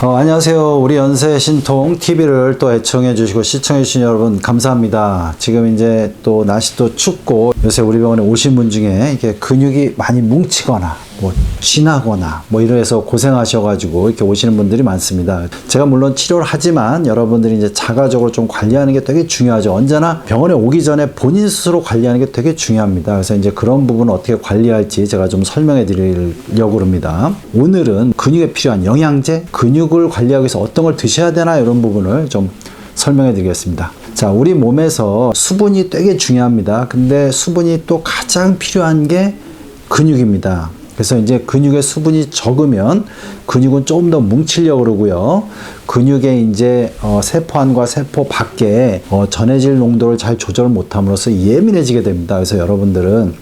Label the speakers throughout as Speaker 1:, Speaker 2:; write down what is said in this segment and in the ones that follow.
Speaker 1: 어, 안녕하세요. 우리 연세 신통 TV를 또 애청해 주시고 시청해 주신 여러분 감사합니다. 지금 이제 또 날씨도 춥고 요새 우리 병원에 오신 분 중에 이렇게 근육이 많이 뭉치거나 뭐 쥐나거나 뭐 이래서 고생하셔가지고 이렇게 오시는 분들이 많습니다. 제가 물론 치료를 하지만 여러분들이 이제 자가적으로 좀 관리하는 게 되게 중요하죠. 언제나 병원에 오기 전에 본인 스스로 관리하는 게 되게 중요합니다. 그래서 이제 그런 부분을 어떻게 관리할지 제가 좀 설명해 드리려고 합니다. 오늘은 근육에 필요한 영양제, 근육을 관리하기 위해서 어떤 걸 드셔야 되나 이런 부분을 좀 설명해 드리겠습니다. 자, 우리 몸에서 수분이 되게 중요합니다. 근데 수분이 또 가장 필요한 게 근육입니다. 그래서 이제 근육에 수분이 적으면 근육은 조금 더 뭉치려고 그러고요. 근육에 이제 어, 세포 안과 세포 밖에 어, 전해질 농도를 잘 조절 못함으로써 예민해지게 됩니다. 그래서 여러분들은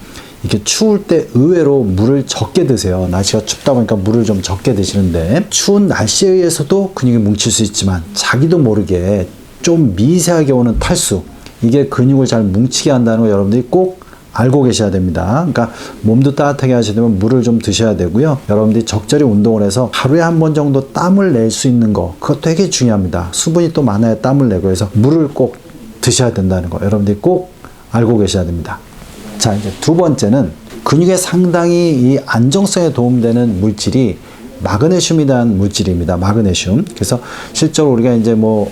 Speaker 1: 이렇게 추울 때 의외로 물을 적게 드세요. 날씨가 춥다 보니까 물을 좀 적게 드시는데 추운 날씨에 의해서도 근육이 뭉칠 수 있지만 자기도 모르게 좀 미세하게 오는 탈수 이게 근육을 잘 뭉치게 한다는 거 여러분들이 꼭 알고 계셔야 됩니다. 그러니까 몸도 따뜻하게 하시려면 물을 좀 드셔야 되고요. 여러분들이 적절히 운동을 해서 하루에 한 번 정도 땀을 낼 수 있는 거 그거 되게 중요합니다. 수분이 또 많아야 땀을 내고 해서 물을 꼭 드셔야 된다는 거 여러분들이 꼭 알고 계셔야 됩니다. 자 이제 두 번째는 근육에 상당히 이 안정성에 도움되는 물질이 마그네슘이라는 물질입니다. 마그네슘. 그래서 실제로 우리가 이제 뭐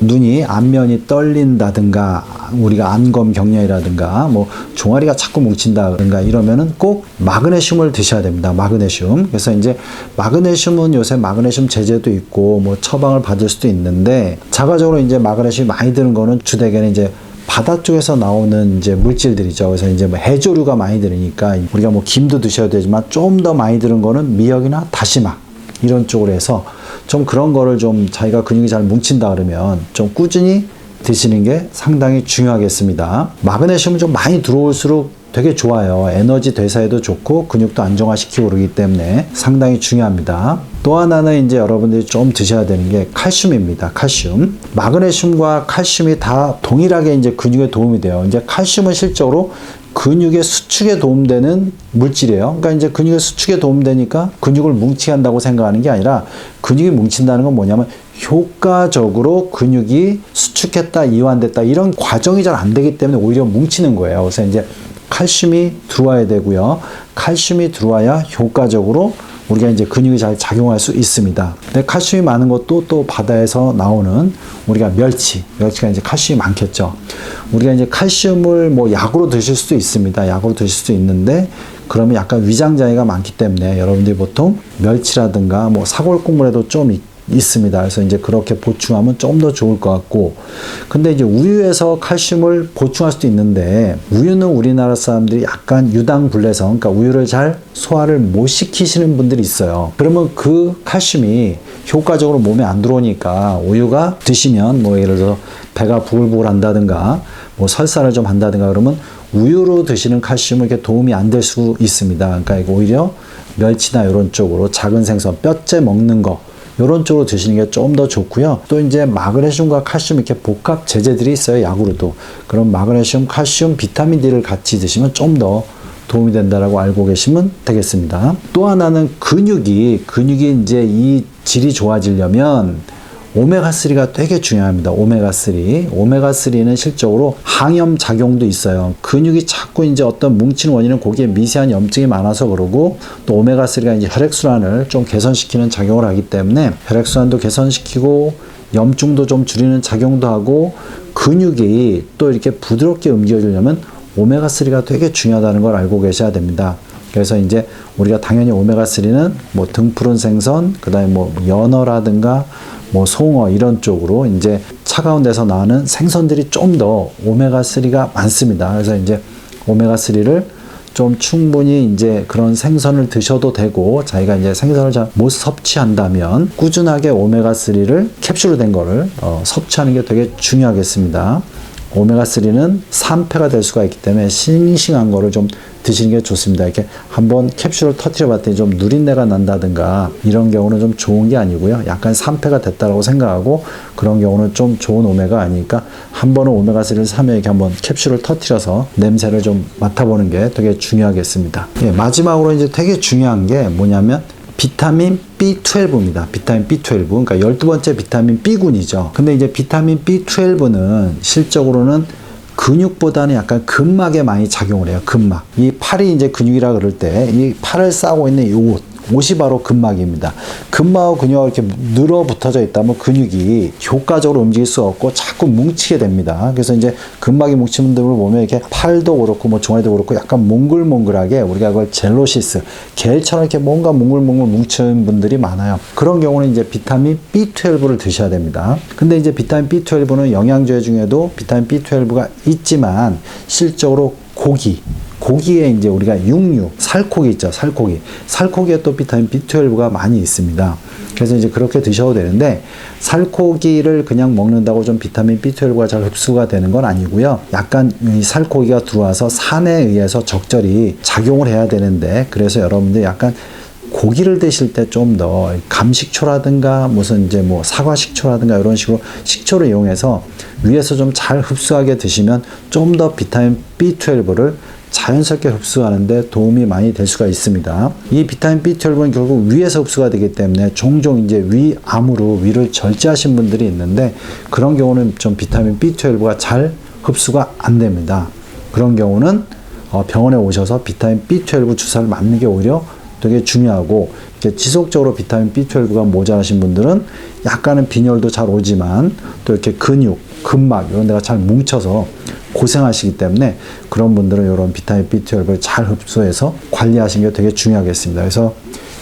Speaker 1: 눈이 안면이 떨린다든가 우리가 안검 경련이라든가 뭐 종아리가 자꾸 뭉친다든가 이러면은 꼭 마그네슘을 드셔야 됩니다. 마그네슘. 그래서 이제 마그네슘은 요새 마그네슘 제제도 있고 뭐 처방을 받을 수도 있는데 자가적으로 이제 마그네슘이 많이 드는 거는 주되게는 이제 바다 쪽에서 나오는 이제 물질들이죠. 그래서 이제 뭐 해조류가 많이 들으니까 우리가 뭐 김도 드셔야 되지만 좀 더 많이 들은 거는 미역이나 다시마 이런 쪽으로 해서 좀 그런 거를 좀 자기가 근육이 잘 뭉친다 그러면 좀 꾸준히 드시는 게 상당히 중요하겠습니다. 마그네슘은 좀 많이 들어올수록 되게 좋아요. 에너지 대사에도 좋고 근육도 안정화시키고 그러기 때문에 상당히 중요합니다. 또 하나는 이제 여러분들이 좀 드셔야 되는 게 칼슘입니다. 칼슘. 마그네슘과 칼슘이 다 동일하게 이제 근육에 도움이 돼요. 이제 칼슘은 실적으로 근육의 수축에 도움되는 물질이에요. 그러니까 이제 근육의 수축에 도움되니까 근육을 뭉치게 한다고 생각하는 게 아니라 근육이 뭉친다는 건 뭐냐면 효과적으로 근육이 수축했다, 이완됐다 이런 과정이 잘 안 되기 때문에 오히려 뭉치는 거예요. 그래서 이제 칼슘이 들어와야 되고요. 칼슘이 들어와야 효과적으로 우리가 이제 근육이 잘 작용할 수 있습니다. 근데 칼슘이 많은 것도 또 바다에서 나오는 우리가 멸치, 멸치가 이제 칼슘이 많겠죠. 우리가 이제 칼슘을 뭐 약으로 드실 수도 있습니다. 약으로 드실 수도 있는데 그러면 약간 위장 장애가 많기 때문에 여러분들이 보통 멸치라든가 뭐 사골 국물에도 좀 있, 있습니다. 그래서 이제 그렇게 보충하면 좀 더 좋을 것 같고. 근데 이제 우유에서 칼슘을 보충할 수도 있는데 우유는 우리나라 사람들이 약간 유당불내성, 그러니까 우유를 잘 소화를 못 시키시는 분들이 있어요. 그러면 그 칼슘이 효과적으로 몸에 안 들어오니까 우유가 드시면 뭐 예를 들어 배가 부글부글 한다든가 뭐 설사를 좀 한다든가 그러면 우유로 드시는 칼슘은 이렇게 도움이 안 될 수 있습니다. 그러니까 이거 오히려 멸치나 이런 쪽으로 작은 생선, 뼈째 먹는 거 이런 쪽으로 드시는 게 좀 더 좋고요. 또 이제 마그네슘과 칼슘 이렇게 복합 제제들이 있어요. 약으로도. 그럼 마그네슘, 칼슘, 비타민 D를 같이 드시면 좀더 도움이 된다라고 알고 계시면 되겠습니다. 또 하나는 근육이 근육이 이제 이 질이 좋아지려면 오메가3가 되게 중요합니다. 오메가3. 오메가3는 실적으로 항염 작용도 있어요. 근육이 자꾸 이제 어떤 뭉치는 원인은 거기에 미세한 염증이 많아서 그러고 또 오메가3가 이제 혈액순환을 좀 개선시키는 작용을 하기 때문에 혈액순환도 개선시키고 염증도 좀 줄이는 작용도 하고 근육이 또 이렇게 부드럽게 움직여주려면 오메가3가 되게 중요하다는 걸 알고 계셔야 됩니다. 그래서 이제 우리가 당연히 오메가3는 뭐 등푸른 생선, 그 다음에 뭐 연어라든가 뭐 송어 이런 쪽으로 이제 차가운 데서 나오는 생선들이 좀 더 오메가3가 많습니다. 그래서 이제 오메가3를 좀 충분히 이제 그런 생선을 드셔도 되고 자기가 이제 생선을 잘 못 섭취한다면 꾸준하게 오메가3를 캡슐로 된 거를 어, 섭취하는 게 되게 중요하겠습니다. 오메가3는 산패가 될 수가 있기 때문에 싱싱한 거를 좀 드시는 게 좋습니다. 이렇게 한번 캡슐을 터트려 봤더니 좀 누린내가 난다든가 이런 경우는 좀 좋은 게 아니고요. 약간 산패가 됐다고 생각하고 그런 경우는 좀 좋은 오메가 아니니까 한 번은 오메가3를 사면 이렇게 한번 캡슐을 터트려서 냄새를 좀 맡아보는 게 되게 중요하겠습니다. 예, 마지막으로 이제 되게 중요한 게 뭐냐면 비타민 B12입니다. 비타민 B12. 그러니까 12번째 비타민 B군이죠. 근데 이제 비타민 B12는 실적으로는 근육보다는 약간 근막에 많이 작용을 해요. 근막. 이 팔이 이제 근육이라 그럴 때 이 팔을 싸고 있는 이 옷. 옷이 바로 근막입니다. 근막하고 근육하고 이렇게 늘어 붙어져 있다면 근육이 효과적으로 움직일 수 없고 자꾸 뭉치게 됩니다. 그래서 이제 근막이 뭉치는 분들을 보면 이렇게 팔도 그렇고 뭐 종아리도 그렇고 약간 몽글몽글하게 우리가 그걸 젤로시스, 겔처럼 이렇게 뭔가 몽글몽글 뭉치는 분들이 많아요. 그런 경우는 이제 비타민 B12를 드셔야 됩니다. 근데 이제 비타민 B12는 영양제 중에도 비타민 B12가 있지만 실적으로 고기, 고기에 이제 우리가 육류, 살코기 있죠, 살코기. 살코기에 또 비타민 B12가 많이 있습니다. 그래서 이제 그렇게 드셔도 되는데, 살코기를 그냥 먹는다고 좀 비타민 B12가 잘 흡수가 되는 건 아니고요. 약간 이 살코기가 들어와서 산에 의해서 적절히 작용을 해야 되는데, 그래서 여러분들 약간 고기를 드실 때 좀 더 감식초라든가 무슨 이제 뭐 사과 식초라든가 이런 식으로 식초를 이용해서 위에서 좀 잘 흡수하게 드시면 좀 더 비타민 B12를 자연스럽게 흡수하는데 도움이 많이 될 수가 있습니다. 이 비타민 B12는 결국 위에서 흡수가 되기 때문에 종종 이제 위암으로 위를 절제하신 분들이 있는데 그런 경우는 좀 비타민 B12가 잘 흡수가 안 됩니다. 그런 경우는 어, 병원에 오셔서 비타민 B12 주사를 맞는 게 오히려 되게 중요하고 지속적으로 비타민 B12가 모자라신 분들은 약간은 빈혈도 잘 오지만 또 이렇게 근육, 근막 이런 데가 잘 뭉쳐서 고생하시기 때문에 그런 분들은 이런 비타민 B12를 잘 흡수해서 관리하시는 게 되게 중요하겠습니다. 그래서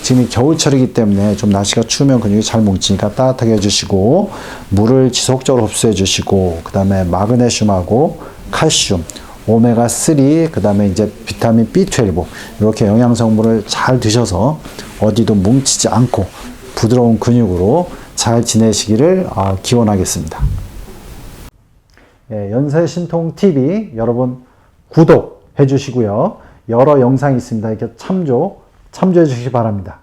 Speaker 1: 지금 이 겨울철이기 때문에 좀 날씨가 추우면 근육이 잘 뭉치니까 따뜻하게 해주시고 물을 지속적으로 흡수해 주시고 그 다음에 마그네슘하고 칼슘 오메가 3, 그 다음에 이제 비타민 B12, 이렇게 영양 성분을 잘 드셔서 어디도 뭉치지 않고 부드러운 근육으로 잘 지내시기를 아, 기원하겠습니다. 예, 연세신통TV 여러분 구독해 주시고요. 여러 영상이 있습니다. 이렇게 참조, 참조해 주시기 바랍니다.